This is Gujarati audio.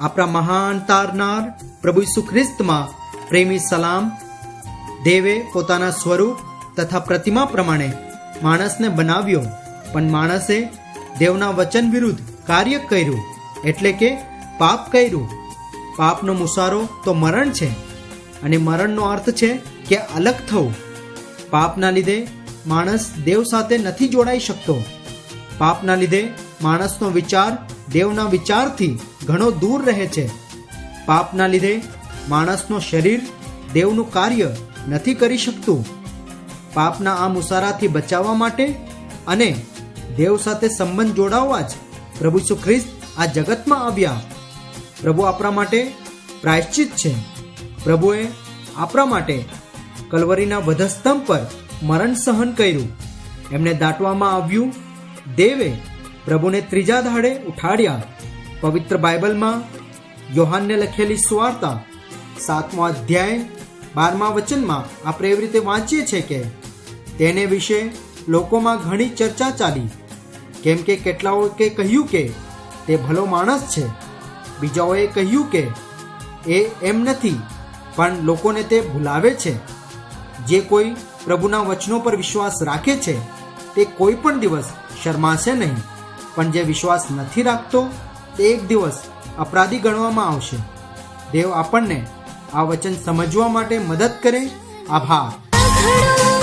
આપણા મહાન તારનાર પ્રભુ ઈસુ ખ્રિસ્તમાં પ્રેમી સલામ, દેવે પોતાના સ્વરૂપ તથા પ્રતિમા પ્રમાણે માણસને બનાવ્યો, પણ માણસે દેવના વચન વિરુદ્ધ કાર્ય કર્યું, એટલે કે પાપ કર્યું. પાપનો મુસારો તો મરણ છે, અને મરણનો અર્થ છે કે અલગ થવું. પાપના લીધે માણસ દેવ સાથે નથી જોડાઈ શકતો. પાપના લીધે માણસનો વિચાર દેવના વિચારથી ઘણો દૂર રહે છે. પાપના લીધે માણસનો શરીર દેવનું કાર્ય નથી કરી શકતું. પાપના આ મુસારાથી બચાવવા માટે અને દેવ સાથે સંબંધ જોડાવવા જ પ્રભુ સુ ખ્રિસ્ત આ જગતમાં આવ્યા. પ્રભુ આપણા માટે પ્રાયશ્ચિત છે. પ્રભુએ આપણા માટે કલવરીના વધસ્તંભ પર મરણ સહન કર્યું. એમને દાટવામાં આવ્યું, દેવે પ્રભુને ત્રીજા દાડે ઉઠાડ્યા. પવિત્ર બાઇબલમાં યોહાનને લખેલી સુવાર્તા, સાતમો અધ્યાય, બારમા વચનમાં આપણે એવી રીતે વાંચીએ છીએ કે તેને વિશે લોકોમાં ઘણી ચર્ચા ચાલી. કેમ કે કેટલાઓએ કહ્યું કે તે ભલો માણસ છે. બીજાઓએ કહ્યું કે એ એમ નથી, પણ લોકોને તે ભૂલાવે છે. જે કોઈ પ્રભુના વચનો પર વિશ્વાસ રાખે છે, તે કોઈ પણ દિવસ શરમાશે નહીં. પણ જે વિશ્વાસ નથી રાખતો, તે એક દિવસ અપરાધી ગણવામાં આવશે. દેવ આપણને આ વચન સમજવા માટે મદદ કરે. આભાર.